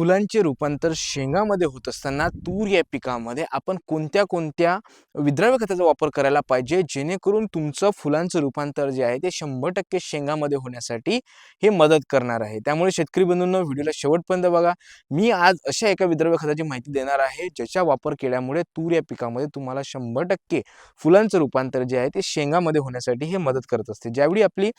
फुलांचे रूपांतर शेंगामध्ये होत असताना तूर या पिकामध्ये आपण कोणत्या कोणत्या विद्राव्य खताचा वापर करायला पाहिजे? जेणेकरून तुमचं फुलांचं रूपांतर जे आहे ते शंभर टक्के शेंगामध्ये होण्यासाठी हे मदत करणार आहे. त्यामुळे शेतकरी बंधूंना व्हिडिओला शेवटपर्यंत बघा. मी आज अशा एका विद्राव्य खताची माहिती देणार आहे ज्याचा वापर केल्यामुळे तूर या पिकामध्ये तुम्हाला शंभर टक्के फुलांचं रूपांतर जे आहे ते शेंगामध्ये होण्यासाठी हे मदत करत असते. ज्यावेळी आपली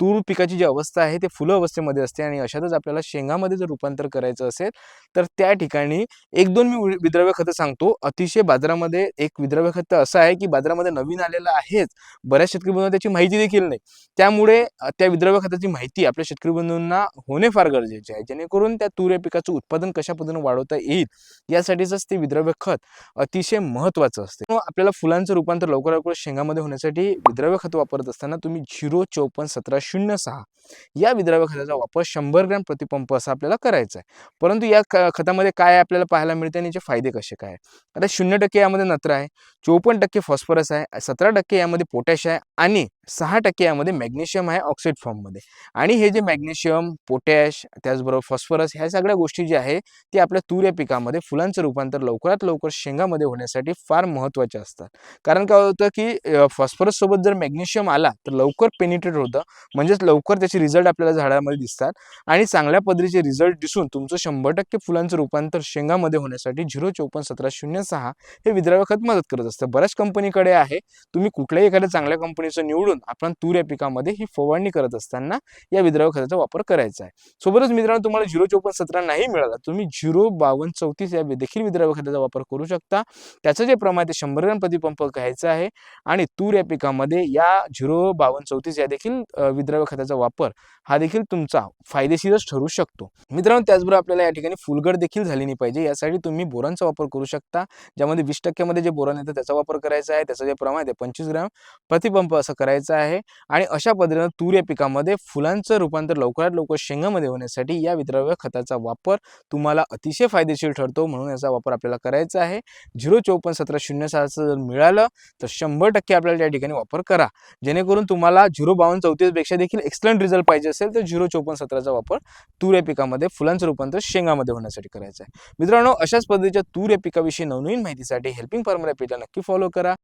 तूर पिकाची जी अवस्था आहे ते फुलं अवस्थेमध्ये असते आणि अशातच आपल्याला शेंगामध्ये जर रूपांतर करायचं असेल तर त्या ठिकाणी एक दोन मी विद्रव्य खतं सांगतो. अतिशय बाजारामध्ये एक विद्रव्य खत असं आहे की बाजारामध्ये नवीन आलेलं आहेच. बऱ्याच शेतकरी बंधूंना त्याची माहिती देखील नाही. त्यामुळे त्या विद्रव्य खताची माहिती आपल्या शेतकरी बंधूंना होणे फार गरजेचे आहे. जेणेकरून त्या तूर या पिकाचं उत्पादन कशा पद्धतीने वाढवता येईल यासाठीच ते विद्रव्य खत अतिशय महत्त्वाचं असते. मग आपल्याला फुलांचं रूपांतर लवकर लवकर शेंगामध्ये होण्यासाठी विद्रव्य खत वापरत असताना तुम्ही झिरो चौपन्न सतरा शून्य सहा या विद्राव्य खताचा वापर शंभर ग्रॅम प्रतिपंप असा आपल्याला करायचा आहे परंतु या ख खतामध्ये काय आपल्याला पाहायला मिळते आणि याचे फायदे कसे काय? आता शून्य टक्के यामध्ये नत्र आहे चोपन्न टक्के फॉस्फरस आहे सतरा टक्के यामध्ये पोटॅश आहे आणि सहा टक्के यामध्ये मॅग्नेशियम आहे ऑक्साईड फॉर्ममध्ये आणि हे जे मॅग्नेशियम पोटॅश त्याचबरोबर फॉस्फरस ह्या सगळ्या गोष्टी ज्या आहे ते आपल्या तूर या पिकामध्ये फुलांचं रूपांतर लवकरात लवकर शेंगामध्ये होण्यासाठी फार महत्त्वाचे असतात. कारण काय होतं की फॉस्फरस सोबत जर मॅग्नेशियम आला तर लवकर पेनिट्रेट होतं. म्हणजेच लवकर त्याचे रिझल्ट आपल्याला झाडामध्ये दिसतात. आणि चांगल्या पद्धतीचे रिझल्ट दिसून तुमचं शंभर टक्के फुलांचं रूपांतर शेंगामध्ये होण्यासाठी झिरो चौपन्न सतरा शून्य सहा हे विद्राव्य खत मदत करत असतं. बऱ्याच कंपनीकडे आहे. तुम्ही कुठल्याही एखाद्या चांगल्या कंपनीचं निवडून आपण तूर या पिकामध्ये ही फवारणी करत असताना या विद्राव्य खताचा वापर करायचा आहे. सोबतच मित्रांनो तुम्हाला झिरो चौपन्न सतरा नाही मिळाला तुम्ही झिरो बावन्न चौतीस या देखील विद्राव्य खताचा वापर करू शकता. त्याचं जे प्रमाण आहे ते शंभर ग्रॅम प्रतिपंप घ्यायचं आहे आणि तूर या पिकामध्ये या झिरो बावन्न चौतीस या देखील विद्राव्य खताचा वापर हा देखील तुमचा फायदेशीरच ठरू शकतो. मित्रांनो त्याचबरोबर आपल्याला या ठिकाणी फुलगड देखील झाली नाही पाहिजे. यासाठी तुम्ही बोरांचा वापर करू शकता ज्यामध्ये वीस टक्क्यामध्ये जे बोरान येतं त्याचा वापर करायचा आहे. त्याचं जे प्रमाण आहे ते पंचवीस ग्रॅम प्रतिपंप असं करायचं आहे आणि अशा पद्धतीनं तूर या पिकामध्ये फुलांचं रूपांतर लवकरात लवकर शेंगामध्ये होण्यासाठी या विद्राव्य खताचा वापर तुम्हाला अतिशय फायदेशीर ठरतो म्हणून याचा वापर आपल्याला करायचा आहे. झिरो चौपन्न सतरा शून्य सहाचं जर मिळालं तर शंभर टक्के आपल्याला त्या ठिकाणी वापर करा. जेणेकरून तुम्हाला झिरो बावन्न चौतीसपेक्षा देखील एक्सलंट रिझल्ट पाहिजे असेल तर झिरो चौपन्न सतराचा वापर तूर या पिकामध्ये फुलांचं रूपांतर शेंगामध्ये होण्यासाठी करायचं आहे. मित्रांनो अशाच पद्धतीच्या तूर या पिकाविषयी नवनवीन माहितीसाठी हेल्पिंग फार्मर या पेजला नक्की फॉलो करा.